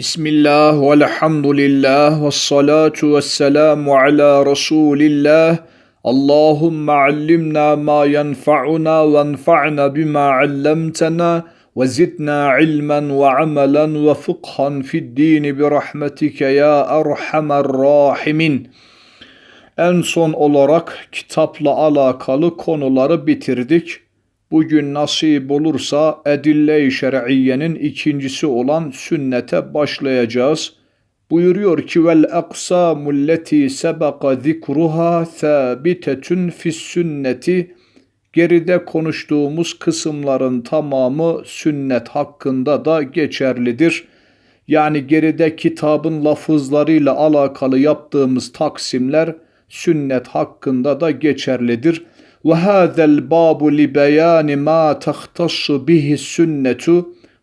Bismillah ve elhamdülillah ve salatu ve selamu ala Resulillah. Allahümme allimna ma yenfa'una ve enfa'na bima allamtana ve zidna ilmen ve amelen ve fıkhan fid dini bi rahmetike ya erhamer rahimin. En son olarak kitapla alakalı konuları bitirdik. Bugün nasip olursa edille-i şer'iyyenin ikincisi olan sünnete başlayacağız. Buyuruyor ki vel aksamul leti sebeka zikruha thabitetun fis sünneti geride konuştuğumuz kısımların tamamı sünnet hakkında da geçerlidir. Yani geride kitabın lafızlarıyla alakalı yaptığımız taksimler sünnet hakkında da geçerlidir. Ve hâzel bâbu li beyâni mâ tahtassu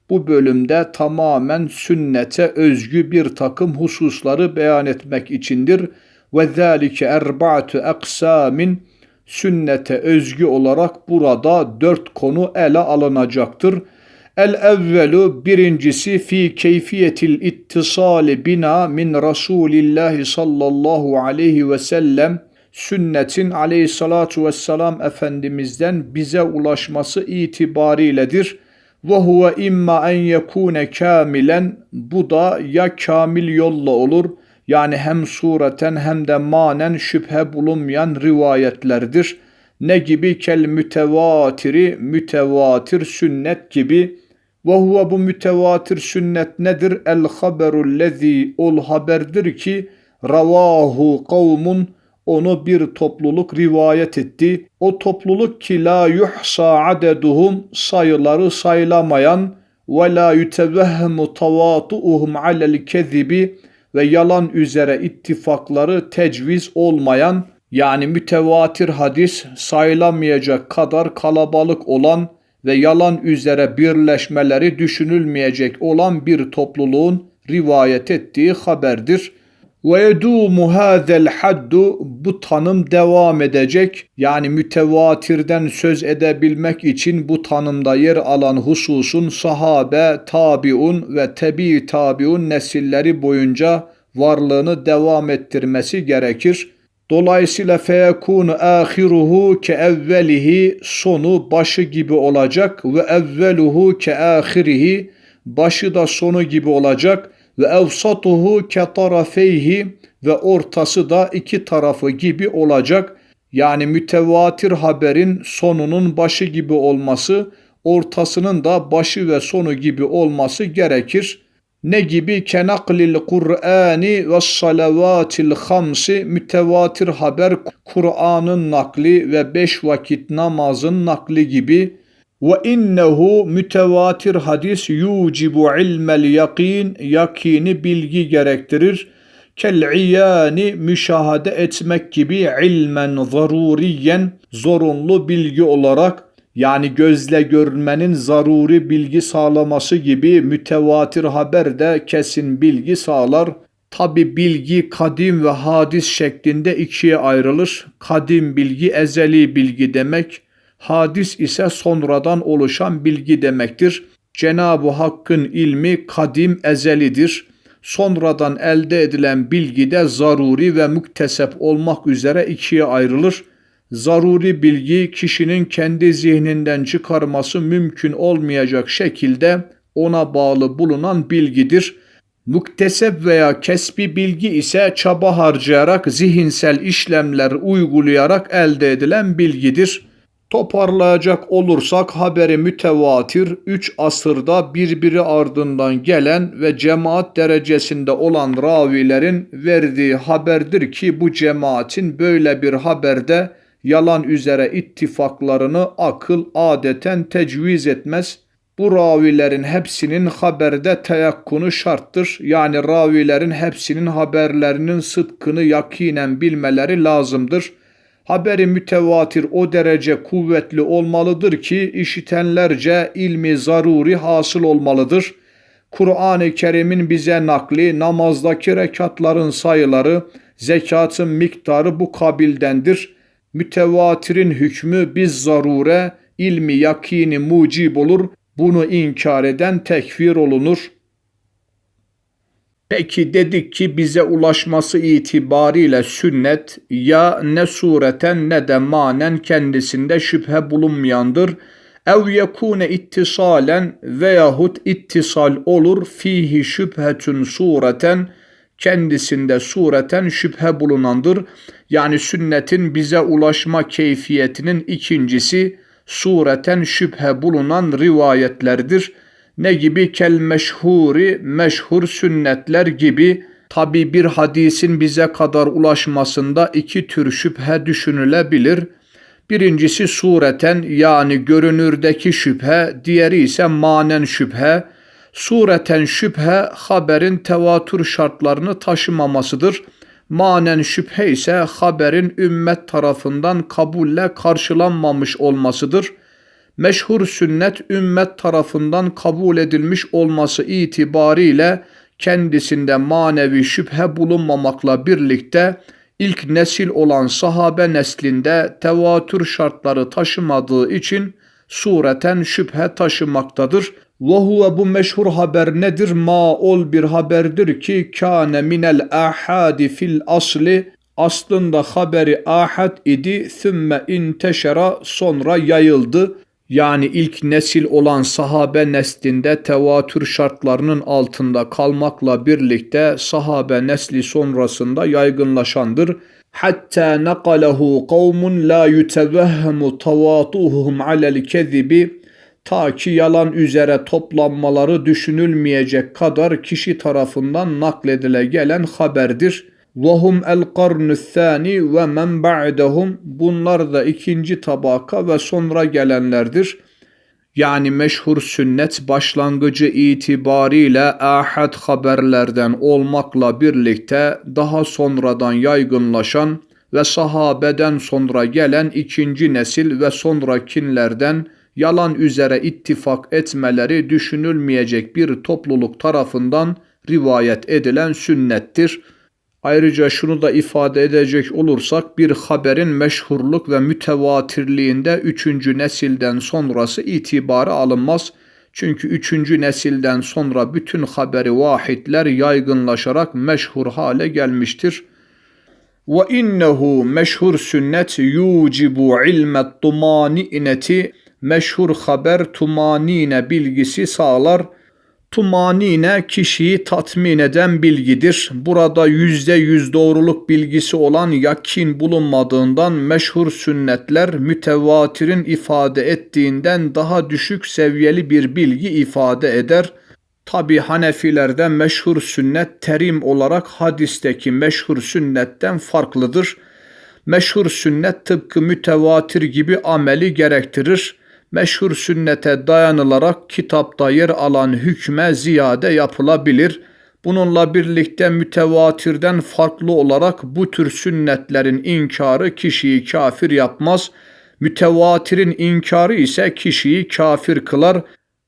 bu bölümde tamamen sünnete özgü bir takım hususları beyan etmek içindir. Ve zâlike erba'tu aksamin sünnete özgü olarak burada dört konu ele alınacaktır. El evvelu birincisi fi keyfiyetil ittisali bina min Resulillahi sallallahu aleyhi ve sellem sünnetin aleyhissalatu vesselam Efendimiz'den bize ulaşması itibariyledir. Ve huve imma en yekune kamilen bu da ya kamil yolla olur yani hem sureten hem de manen şüphe bulunmayan rivayetlerdir. Ne gibi kel mütevatiri mütevatir sünnet gibi ve huve bu mütevatir sünnet nedir? El haberul lezi ol haberdir ki ravahu kavmun onu bir topluluk rivayet etti. O topluluk ki la yuhsa adeduhum sayıları sayılamayan ve la yutevehhemu tavatuuhum alel kezibi ve yalan üzere ittifakları tecviz olmayan yani mütevatir hadis sayılamayacak kadar kalabalık olan ve yalan üzere birleşmeleri düşünülmeyecek olan bir topluluğun rivayet ettiği haberdir. Ve yedumu hazel haddu bu tanım devam edecek. Yani mütevatirden söz edebilmek için bu tanımda yer alan hususun sahabe, tabiun ve tebi tabiun nesilleri boyunca varlığını devam ettirmesi gerekir. Dolayısıyla feyekunu ahiruhu ke evvelihi sonu başı gibi olacak ve evveluhu ke ahirihi başı da sonu gibi olacak ve evsatuhu ke tarafeyhi ve ortası da iki tarafı gibi olacak. Yani mütevatir haberin sonunun başı gibi olması, ortasının da başı ve sonu gibi olması gerekir. Ne gibi kenaklil Kur'ani ve salavatil hamsi mütevatir haber Kur'an'ın nakli ve beş vakit namazın nakli gibi ve innehu mütevatir hadis yucibu ilmel yakin yakini bilgi gerektirir. Kel iyani müşahede etmek gibi ilmen zaruriyen zorunlu bilgi olarak yani gözle görmenin zaruri bilgi sağlaması gibi mütevatir haber de kesin bilgi sağlar. Tabi bilgi kadim ve hadis şeklinde ikiye ayrılır. Kadim bilgi ezeli bilgi demek. Hadis ise sonradan oluşan bilgi demektir. Cenab-ı Hakk'ın ilmi kadim ezelidir. Sonradan elde edilen bilgi de zaruri ve müktesep olmak üzere ikiye ayrılır. Zaruri bilgi kişinin kendi zihninden çıkarması mümkün olmayacak şekilde ona bağlı bulunan bilgidir. Muktesep veya kesbi bilgi ise çaba harcayarak zihinsel işlemler uygulayarak elde edilen bilgidir. Toparlayacak olursak haberi mütevatir 3 asırda birbiri ardından gelen ve cemaat derecesinde olan ravilerin verdiği haberdir ki bu cemaatin böyle bir haberde yalan üzere ittifaklarını akıl adeten tecviz etmez. Bu ravilerin hepsinin haberde teyakkunu şarttır. Yani ravilerin hepsinin haberlerinin sıdkını yakinen bilmeleri lazımdır.'' Haberi mütevatir o derece kuvvetli olmalıdır ki işitenlerce ilmi zaruri hasıl olmalıdır. Kur'an-ı Kerim'in bize nakli, namazdaki rekatların sayıları, zekatın miktarı bu kabildendir. Mütevatirin hükmü biz zarure, ilmi yakini mucib olur. Bunu inkar eden tekfir olunur. Peki dedik ki bize ulaşması itibariyle sünnet ya ne sureten ne de manen kendisinde şüphe bulunmayandır. Ev yekune ittisalen veyahut ittisal olur fihi şüphetün sureten kendisinde sureten şüphe bulunandır. Yani sünnetin bize ulaşma keyfiyetinin ikincisi sureten şüphe bulunan rivayetlerdir. Ne gibi kel meşhuri, meşhur sünnetler gibi tabi bir hadisin bize kadar ulaşmasında iki tür şüphe düşünülebilir. Birincisi sureten yani görünürdeki şüphe, diğeri ise manen şüphe. Sureten şüphe haberin tevatür şartlarını taşımamasıdır. Manen şüphe ise haberin ümmet tarafından kabulle karşılanmamış olmasıdır. Meşhur sünnet ümmet tarafından kabul edilmiş olması itibariyle kendisinde manevi şüphe bulunmamakla birlikte ilk nesil olan sahabe neslinde tevatür şartları taşımadığı için sureten şüphe taşımaktadır. Ve huve bu meşhur haber nedir? Ma ol bir haberdir ki kâne minel ahadi fil asli aslında haberi ahad idi thümme inteşera sonra yayıldı. Yani ilk nesil olan sahabe neslinde tevatür şartlarının altında kalmakla birlikte sahabe nesli sonrasında yaygınlaşandır. Hatta nakalehu kavmun la yutevehhemu tavatuhum alel kezibi ta ki yalan üzere toplanmaları düşünülmeyecek kadar kişi tarafından nakledile gelen haberdir. وَهُمْ الْقَرْنُ الثَّانِ ve men ba'dehum Bunlar da ikinci tabaka ve sonra gelenlerdir. Yani meşhur sünnet başlangıcı itibariyle ahad haberlerden olmakla birlikte daha sonradan yaygınlaşan ve sahabeden sonra gelen ikinci nesil ve sonrakinlerden yalan üzere ittifak etmeleri düşünülmeyecek bir topluluk tarafından rivayet edilen sünnettir. Ayrıca şunu da ifade edecek olursak bir haberin meşhurluk ve mütevatirliğinde üçüncü nesilden sonrası itibarı alınmaz. Çünkü üçüncü nesilden sonra bütün haberi vahidler yaygınlaşarak meşhur hale gelmiştir. Ve innehu meşhur sünnet yucibu ilmet tumanineti meşhur haber tumanine bilgisi sağlar. Tumanine kişiyi tatmin eden bilgidir. Burada yüzde yüz doğruluk bilgisi olan yakin bulunmadığından meşhur sünnetler mütevatirin ifade ettiğinden daha düşük seviyeli bir bilgi ifade eder. Tabi Hanefilerde meşhur sünnet terim olarak hadisteki meşhur sünnetten farklıdır. Meşhur sünnet tıpkı mütevatir gibi ameli gerektirir meşhur sünnete dayanılarak kitapta yer alan hükme ziyade yapılabilir. Bununla birlikte mütevatirden farklı olarak bu tür sünnetlerin inkarı kişiyi kafir yapmaz. Mütevatirin inkarı ise kişiyi kafir kılar.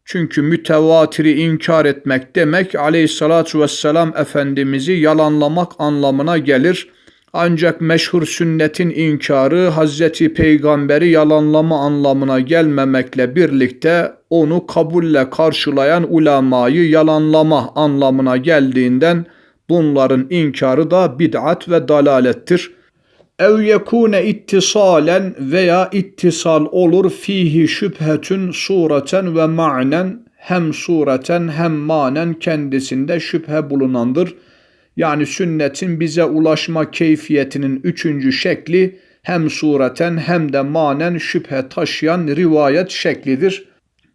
Çünkü mütevatiri inkar etmek demek aleyhissalatü vesselam Efendimiz'i yalanlamak anlamına gelir.'' Ancak meşhur sünnetin inkarı Hazreti Peygamberi yalanlama anlamına gelmemekle birlikte onu kabulle karşılayan ulemayı yalanlama anlamına geldiğinden bunların inkarı da bid'at ve dalalettir. Ev yekune ittisalen veya ittisal olur fihi şüphetün sureten ve ma'nen hem sureten hem manen kendisinde şüphe bulunandır.'' Yani sünnetin bize ulaşma keyfiyetinin üçüncü şekli hem sureten hem de manen şüphe taşıyan rivayet şeklidir.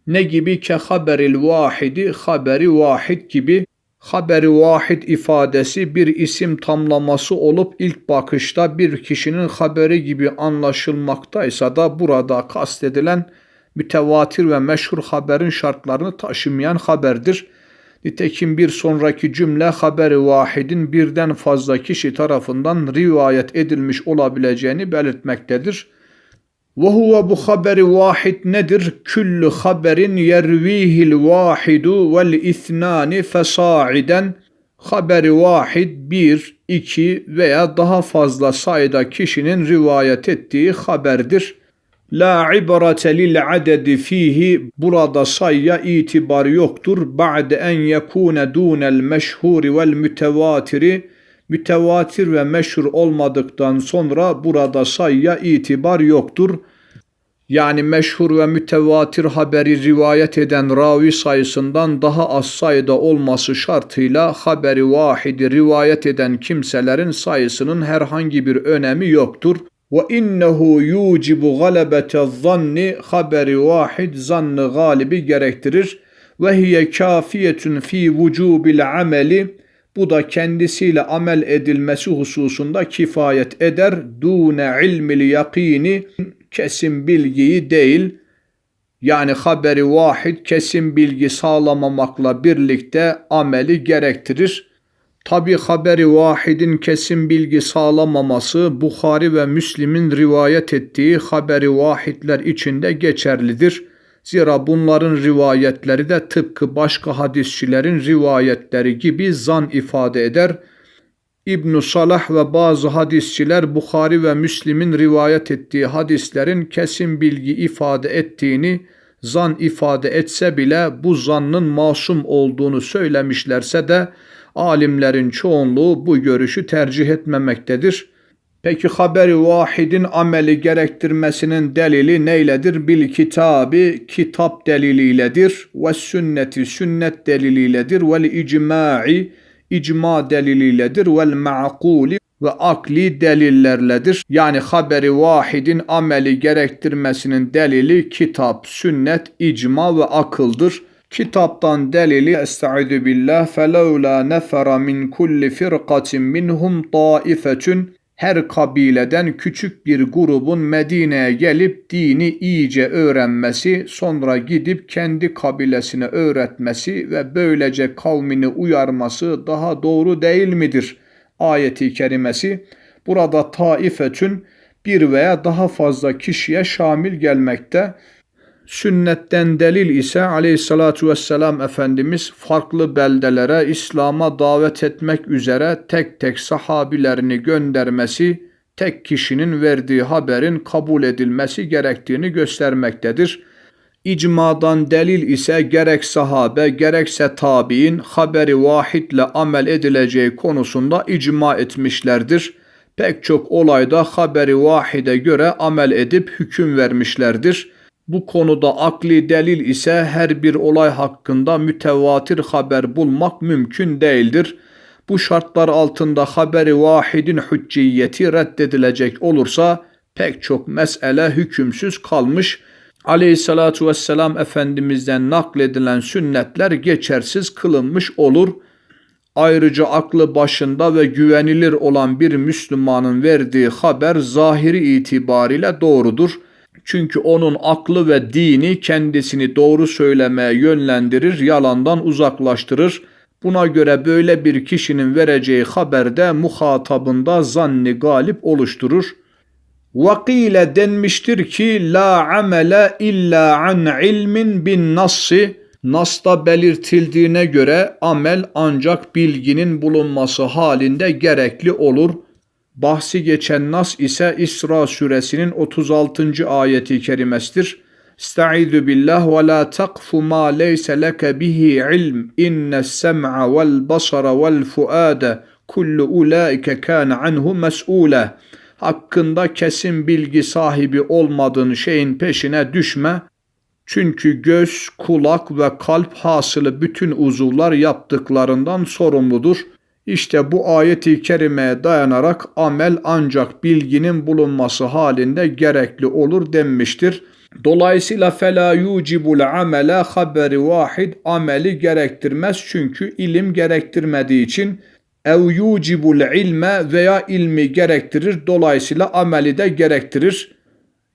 Ne gibi ki haberil vahidi, haberi vahid gibi haberi vahid ifadesi bir isim tamlaması olup ilk bakışta bir kişinin haberi gibi anlaşılmaktaysa da burada kastedilen mütevatir ve meşhur haberin şartlarını taşımayan haberdir. Nitekim bir sonraki cümle haberi vahidin birden fazla kişi tarafından rivayet edilmiş olabileceğini belirtmektedir. Ve huve bu haberi vahid nedir? Küllü haberin yervihil vahidu vel ithnani fesa'iden haberi vahid bir, iki veya daha fazla sayıda kişinin rivayet ettiği haberdir. La ibrate lil adedi fihi burada sayya itibar yoktur. Ba'de en yekune dunel meşhuri vel mütevatiri mütevatir ve meşhur olmadıktan sonra burada sayya itibar yoktur. Yani meşhur ve mütevatir haberi rivayet eden ravi sayısından daha az sayıda olması şartıyla haberi vahidi rivayet eden kimselerin sayısının herhangi bir önemi yoktur. Ve innehu yucibu galebete zanni haberi vahid zannı galibi gerektirir. Ve hiye kafiyetun fi vücubil ameli bu da kendisiyle amel edilmesi hususunda kifayet eder. Dune ilmil yakini kesin bilgiyi değil. Yani haberi vahid kesin bilgi sağlamamakla birlikte ameli gerektirir. Tabi haberi vahidin kesin bilgi sağlamaması Bukhari ve Müslim'in rivayet ettiği haberi vahidler içinde geçerlidir. Zira bunların rivayetleri de tıpkı başka hadisçilerin rivayetleri gibi zan ifade eder. ibn Salah ve bazı hadisçiler Bukhari ve Müslim'in rivayet ettiği hadislerin kesin bilgi ifade ettiğini zan ifade etse bile bu zannın masum olduğunu söylemişlerse de alimlerin çoğunluğu bu görüşü tercih etmemektedir. Peki haberi vahidin ameli gerektirmesinin delili neyledir? Bil kitabi kitap deliliyledir. Ve sünneti sünnet deliliyledir. Vel icma'i icma deliliyledir. Vel ma'kuli ve akli delillerledir. Yani haberi vahidin ameli gerektirmesinin delili kitap, sünnet, icma ve akıldır. Kitaptan delili Estaizu billah felevla nefera min kulli firqatin minhum taifetun her kabileden küçük bir grubun Medine'ye gelip dini iyice öğrenmesi, sonra gidip kendi kabilesine öğretmesi ve böylece kavmini uyarması daha doğru değil midir? Ayeti kerimesi burada taifetün bir veya daha fazla kişiye şamil gelmekte. Sünnetten delil ise aleyhissalatu vesselam Efendimiz farklı beldelere İslam'a davet etmek üzere tek tek sahabilerini göndermesi, tek kişinin verdiği haberin kabul edilmesi gerektiğini göstermektedir. İcmadan delil ise gerek sahabe gerekse tabi'in haberi vahitle amel edileceği konusunda icma etmişlerdir. Pek çok olayda haberi vahide göre amel edip hüküm vermişlerdir.'' Bu konuda akli delil ise her bir olay hakkında mütevatir haber bulmak mümkün değildir. Bu şartlar altında haberi vahidin hücciyeti reddedilecek olursa pek çok mesele hükümsüz kalmış. Aleyhissalatu vesselam Efendimiz'den nakledilen sünnetler geçersiz kılınmış olur. Ayrıca aklı başında ve güvenilir olan bir Müslümanın verdiği haber zahiri itibariyle doğrudur.'' Çünkü onun aklı ve dini kendisini doğru söylemeye yönlendirir, yalandan uzaklaştırır. Buna göre böyle bir kişinin vereceği haberde muhatabında zanni galip oluşturur. Vakile denmiştir ki la amele illa an ilmin bin nassi Nas'ta belirtildiğine göre amel ancak bilginin bulunması halinde gerekli olur.'' Bahsi geçen nas ise İsra suresinin 36. ayeti kerimesidir. Estaizu billah ve la takfu ma leyse leke bihi ilm innes sem'a vel basara vel fuade kullu ulaike kana anhu mes'ule. Hakkında kesin bilgi sahibi olmadığın şeyin peşine düşme. Çünkü göz, kulak ve kalp hasılı bütün uzuvlar yaptıklarından sorumludur.'' İşte bu ayeti kerimeye dayanarak amel ancak bilginin bulunması halinde gerekli olur denmiştir. Dolayısıyla fela yucibul amele haberi vahid ameli gerektirmez çünkü ilim gerektirmediği için ev yucibul ilme veya ilmi gerektirir dolayısıyla ameli de gerektirir.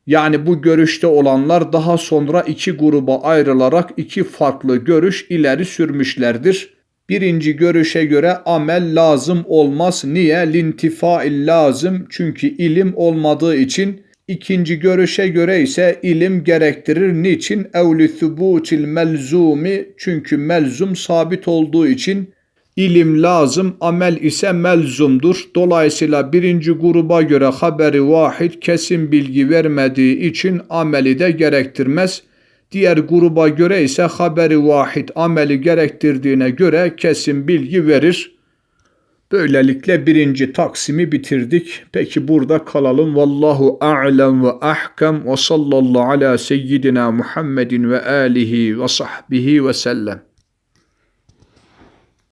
Yani bu görüşte olanlar daha sonra iki gruba ayrılarak iki farklı görüş ileri sürmüşlerdir. Birinci görüşe göre amel lazım olmaz. Niye? Lintifail lazım. Çünkü ilim olmadığı için. İkinci görüşe göre ise ilim gerektirir. Niçin? Evli thubutil melzumi. Çünkü melzum sabit olduğu için. İlim lazım, amel ise melzumdur. Dolayısıyla birinci gruba göre haberi vahid kesin bilgi vermediği için ameli de gerektirmez. Diğer gruba göre ise haberi vahid ameli gerektirdiğine göre kesin bilgi verir. Böylelikle birinci taksimi bitirdik. Peki burada kalalım. Vallahu a'lem ve ahkam ve sallallahu ala seyyidina Muhammedin ve alihi ve sahbihi ve sellem.